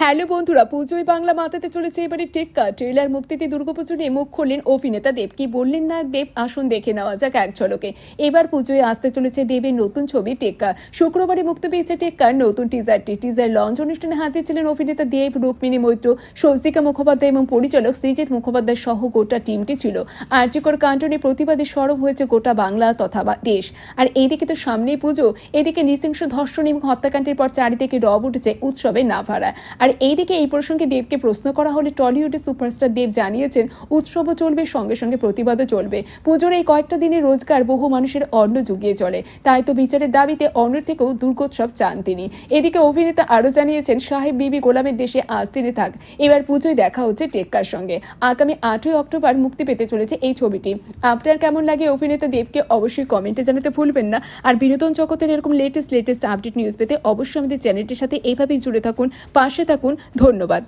Hello বন্ধুরা, পুজোয় বাংলা মাতাতে চলেছে এবারে টেক্কা ট্রেলার মুক্তিতে দুর্গাপুজো নিয়ে মুখ খুললেন অভিনেতা দেব। কি বললেন না দেব? আসুন দেখে নেওয়া যাক এক ঝলকে। এবার পুজোয় আসতে চলেছে দেবের নতুন ছবি টেক্কা শুক্রবারে মুক্তি পেয়েছে টেক্কার নতুন টিজারটি টিজার লঞ্চ অনুষ্ঠানে হাজির ছিলেন অভিনেতা দেব, রুক্মিণী মৈত্র, স্বস্তিকা মুখোপাধ্যায় এবং পরিচালক শ্রীজিৎ মুখোপাধ্যায় সহ গোটা টিমটি ছিল। আর্যিকর কাণ্ডনে প্রতিবাদে সরব হয়েছে গোটা বাংলা তথা দেশ। আর এইদিকে তো সামনেই পুজো, এদিকে নৃশংস ধর্ষণ এবং হত্যাকাণ্ডের পর চারিদিকে রব উঠেছে উৎসবে না ভাড়া আর এইদিকে এই প্রসঙ্গে দেবকে প্রশ্ন করা হলে টলিউডের সুপারস্টার দেব জানিয়েছেন, উৎসবও চলবে, সঙ্গে সঙ্গে প্রতিবাদও চলবে। পুজোর এই কয়েকটা দিনের রোজগার বহু মানুষের অন্ন জুগিয়ে চলে। তাই তো বিচারের দাবিতে অন্যের থেকেও দুর্গোৎসব চান তিনি। এদিকে অভিনেতা আরও জানিয়েছেন, সাহেব বিবি গোলামের দেশে আজ তিনি থাক, এবার পুজোয় দেখা হচ্ছে টেক্কার সঙ্গে। আগামী আটই অক্টোবর মুক্তি পেতে চলেছে এই ছবিটি। আপনার কেমন লাগে অভিনেতা দেবকে অবশ্যই কমেন্টে জানাতে ভুলবেন না। আর বিনোদন জগতের এরকম লেটেস্ট লেটেস্ট আপডেট নিউজ পেতে অবশ্যই আমাদের চ্যানেলটির সাথে এইভাবেই জুড়ে থাকুন। পাশে থাকুন ধন্যবাদ।